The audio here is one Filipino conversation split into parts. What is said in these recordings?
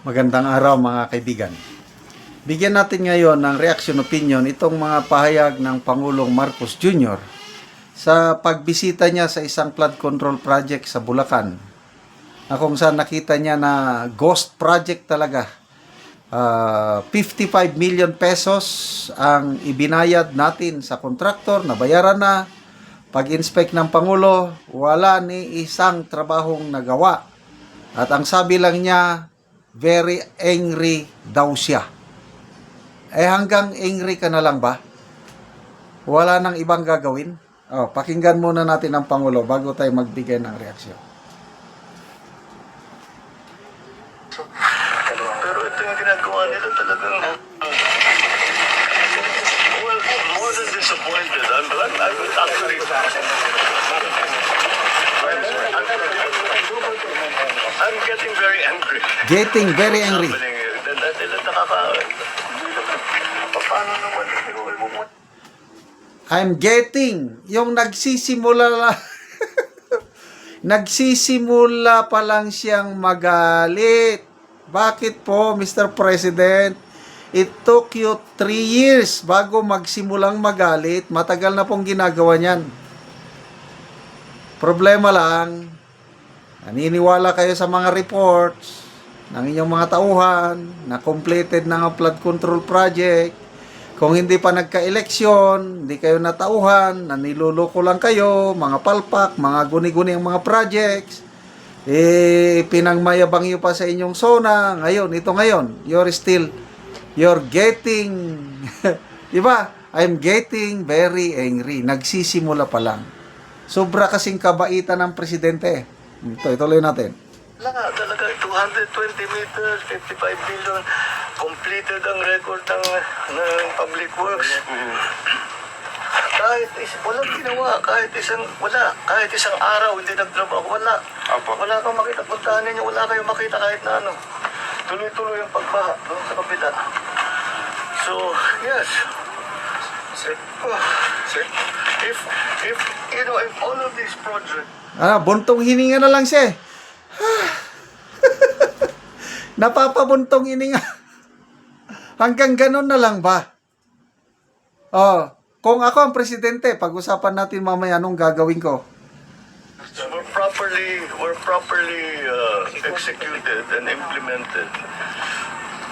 Magandang araw mga kaibigan. Bigyan natin ngayon ng reaction opinion itong mga pahayag ng Pangulong Marcos Jr. sa pagbisita niya sa isang flood control project sa Bulacan. Na kung saan nakita niya na ghost project talaga. Ah, 55 million pesos ang ibinayad natin sa kontraktor, nabayaran na. Pag-inspect ng Pangulo, wala ni isang trabahong nagawa. At ang sabi lang niya, very angry daw siya. Eh hanggang angry ka na lang ba? Wala nang ibang gagawin? Oh, pakinggan muna natin ang Pangulo bago tayo magbigay ng reaksyon. Pero ito yung ginagawa nila talagang... Well, more than disappointed. I'm, I'm, I'm actually... I'm getting very angry. Getting very angry. I'm getting yung nagsisimula la nagsisimula pa lang siyang magalit. Bakit po, Mr. President? It took you three years bago magsimulang magalit. Matagal na pong ginagawa niyan. Problema lang, naniniwala kayo sa mga reports ng inyong mga tauhan na completed na ang flood control project. Kung hindi pa nagka-eleksyon, hindi kayo natauhan, naniluloko lang kayo, mga palpak, mga guni-guni ang mga projects, eh, pinangmayabang nyo pa sa inyong zona. Ngayon, ito ngayon, you're still, you're getting, di ba? I'm getting very angry. Nagsisimula pa lang. Sobra kasing kabaitan ng presidente. Ito, ituloy natin. Wala nga, talaga 220 meters, 55 billion, completed ang record ng, ng public works. Kahit is, walang ginawa, kahit isang, wala, kahit isang araw hindi nagtrabaho, wala. Wala kang makita, puntahan ninyo, wala kayong makita kahit na ano. Tuloy-tuloy ang pagbaha doon sa kabila. So, yes. Sir, sir, if, if, you know, if all of these projects Ah, buntong hininga na lang siya. Napapabuntong hininga. Hanggang ganun na lang ba? Oh, kung ako ang presidente, pag-usapan natin mamaya anong gagawin ko. were properly were properly uh, executed and implemented.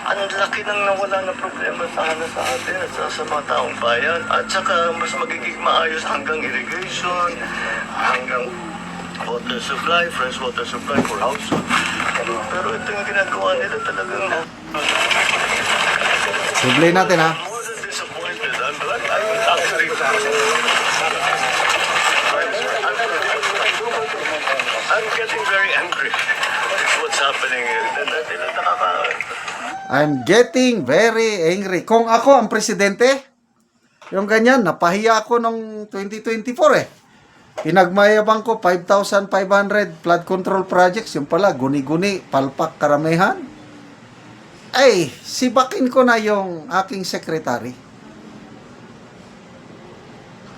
Ang laki nang nawala na problema sana sa atin at sa, sa mga taong bayan. At saka mas magiging maayos hanggang irrigation, hanggang water supply, fresh water supply for household. Pero ito yung ginagawa nila talagang Sublay natin ha. more than disappointed. I'm, I'm, I'm actually... I'm getting very angry with what's happening. I'm getting very angry. Kung ako ang presidente, yung ganyan, napahiya ako nung 2024 eh. Pinagmayabang ko 5,500 flood control projects. Yung pala, guni-guni, palpak karamihan. Ay, sibakin ko na yung aking secretary.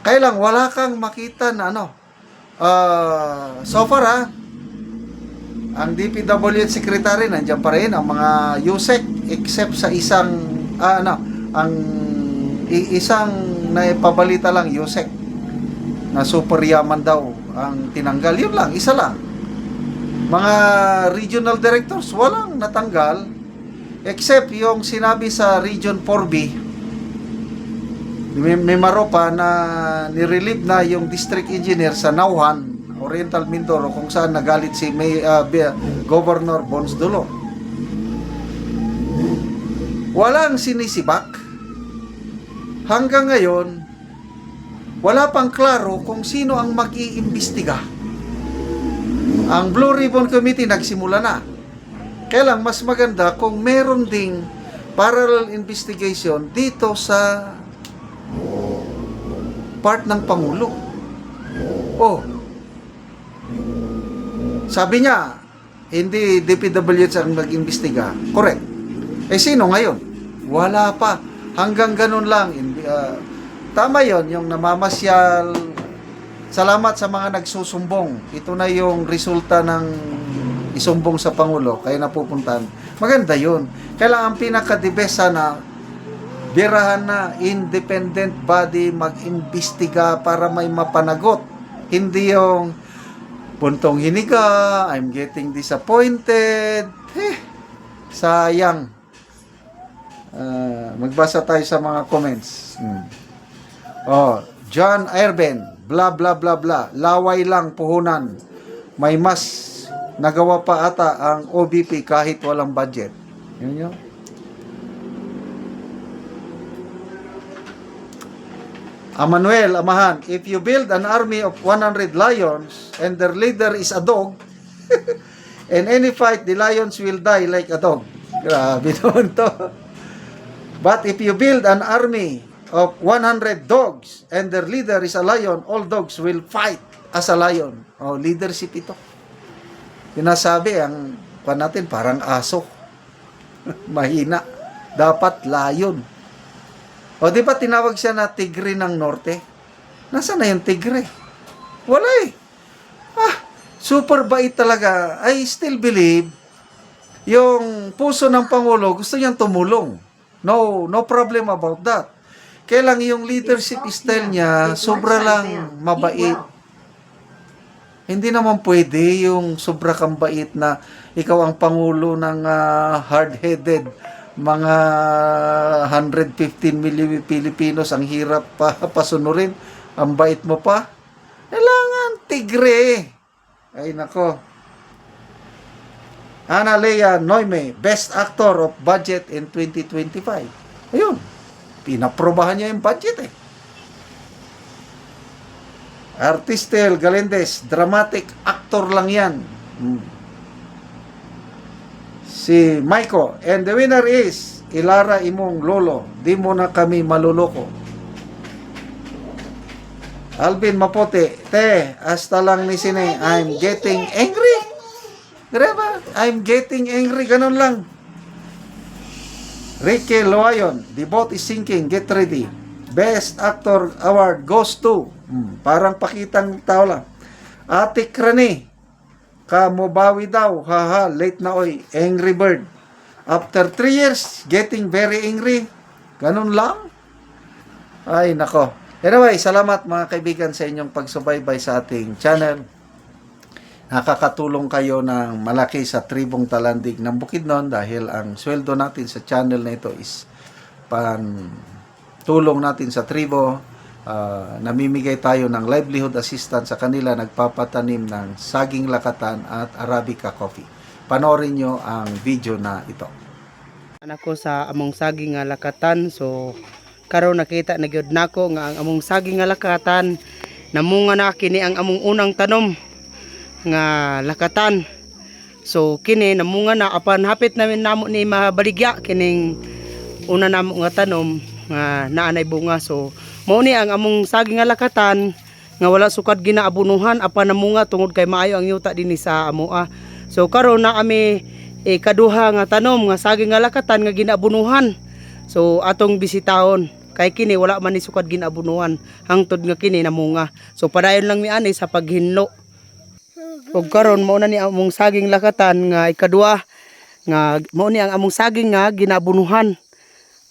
Kaya wala kang makita na ano. Ah, so far ha, ang DPWH secretary nandiyan pa rin ang mga USEC except sa isang ah, ano ang isang naipabalita lang USEC na super yaman daw ang tinanggal yun lang isa lang mga regional directors walang natanggal except yung sinabi sa region 4B may, may maropa na nirelieve na yung district engineer sa Nauhan Oriental Mindoro kung saan nagalit si May, Bi- Governor Bons Dulo. Walang sinisibak. Hanggang ngayon, wala pang klaro kung sino ang mag-iimbestiga. Ang Blue Ribbon Committee nagsimula na. Kaya mas maganda kung meron ding parallel investigation dito sa part ng Pangulo. Oh, sabi niya, hindi DPWH ang nag-imbestiga. Correct. Eh sino ngayon? Wala pa. Hanggang ganun lang. Ah, tama yon yung namamasyal. Salamat sa mga nagsusumbong. Ito na yung resulta ng isumbong sa Pangulo, kaya napupuntahan. Maganda lang ang pinaka-the best sana, birahan na independent body mag-imbestiga para may mapanagot. Hindi yung puntong hiniga, I'm getting disappointed. Eh, sayang. Ah, magbasa tayo sa mga comments. Hmm. Oh, John Erben, bla bla bla bla, laway lang puhunan. May mas nagawa pa ata ang OBP kahit walang budget. Yun yun. Amanuel, Amahan, if you build an army of 100 lions and their leader is a dog, in any fight, the lions will die like a dog. Grabe naman to. But if you build an army of 100 dogs and their leader is a lion, all dogs will fight as a lion. Oh, leadership ito. Pinasabi, ang pa natin parang aso. Mahina. Dapat lion. O di ba tinawag siya na tigre ng norte? Nasaan na yung tigre? Wala eh. Ah, super bait talaga. I still believe yung puso ng Pangulo gusto niyang tumulong. No, no problem about that. Kaya lang yung leadership style niya, sobra lang mabait. Hindi naman pwede yung sobra kang bait na ikaw ang pangulo ng ah, hard-headed mga 115 million Pilipinos ang hirap pa pasunurin. Ang bait mo pa. Kailangan tigre. Ay nako. Ana Lea Noime, Best Actor of Budget in 2025. Ayun. Pinaprobahan niya yung budget eh. Artistel Galendes, dramatic actor lang yan. Hmm. Si Maiko, and the winner is Ilara Imong Lolo. Di mo na kami maluloko. Alvin Mapote, te, hasta lang ni sine, I'm getting angry. Diba? I'm getting angry, ganun lang. Ricky Loayon, the boat is sinking, get ready. Best Actor Award goes to, hmm, parang pakitang tao lang. Ate Krani, kamubawi daw, haha, late na oy, Angry Bird. After 3 years, getting very angry. Ganun lang. Ay, nako. Anyway, salamat mga kaibigan sa inyong pagsubaybay sa ating channel. Nakakatulong kayo ng malaki sa tribong talandig ng Bukidnon dahil ang sweldo natin sa channel na ito is pan tulong natin sa tribo. Ah, namimigay tayo ng livelihood assistance sa kanila nagpapatanim ng saging lakatan at arabica coffee. Panoorin nyo ang video na ito. anak ko sa among saging nga lakatan so karon nakita na gyud nako nga ang among saging nga lakatan namunga na kini ang among unang tanom nga lakatan so kini namunga na apan hapit namin namo ni mabaligya kining una namo nga tanom nga naanay bunga so mao ni ang among saging nga lakatan nga wala sukad ginaabunuhan apan namunga tungod kay maayo ang yuta dinhi sa amoa so karon na ami eh, kaduha nga tanom nga saging nga lakatan nga ginabunuhan. So atong bisitahon kay kini wala man ni sukad ginabunuhan hangtod nga kini namunga. So padayon lang mi ani sa paghinlo. Ug karon mao na ni among saging lakatan nga ikaduha nga mao ni ang among saging nga ginabunuhan.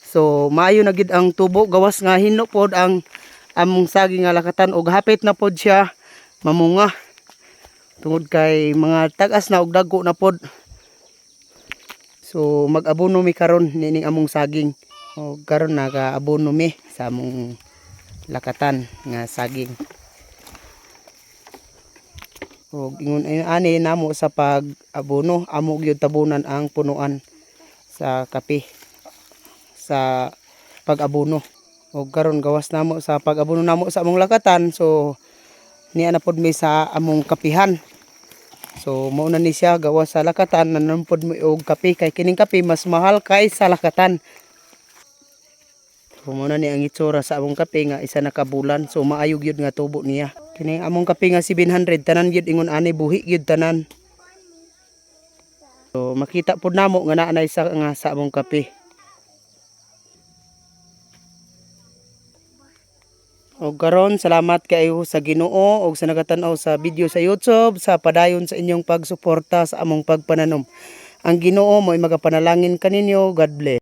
So maayo na gid ang tubo gawas nga hinlo pod ang among saging nga lakatan ug hapit na pod siya mamunga. Tungod kay mga tagas na ug dagko na pod. So mag-abono mi karon nining among saging. O karon naka-abono mi sa among lakatan nga saging. O ingon ay- ani namo sa pag-abono amo gyud tabunan ang punuan sa kape sa pag-abono. O karon gawas namo sa pag-abono namo sa among lakatan so niya na pod mi sa among kapihan. So mao na ni siya gawa sa lakatan nanampod mo og kape kay kining kape mas mahal kay sa lakatan. So mao na ni ang itsura sa among kape nga isa na ka bulan so maayog yun nga tubo niya. Kini among kape nga 700 tanan yun ingon ani buhi yun tanan. So makita pud namo nga naanay sa nga sa among kape. O karon salamat kayo sa Ginoo o sa nagatan-aw sa video sa YouTube sa padayon sa inyong pagsuporta sa among pagpananom. Ang Ginoo mo magapanalangin kaninyo. God bless.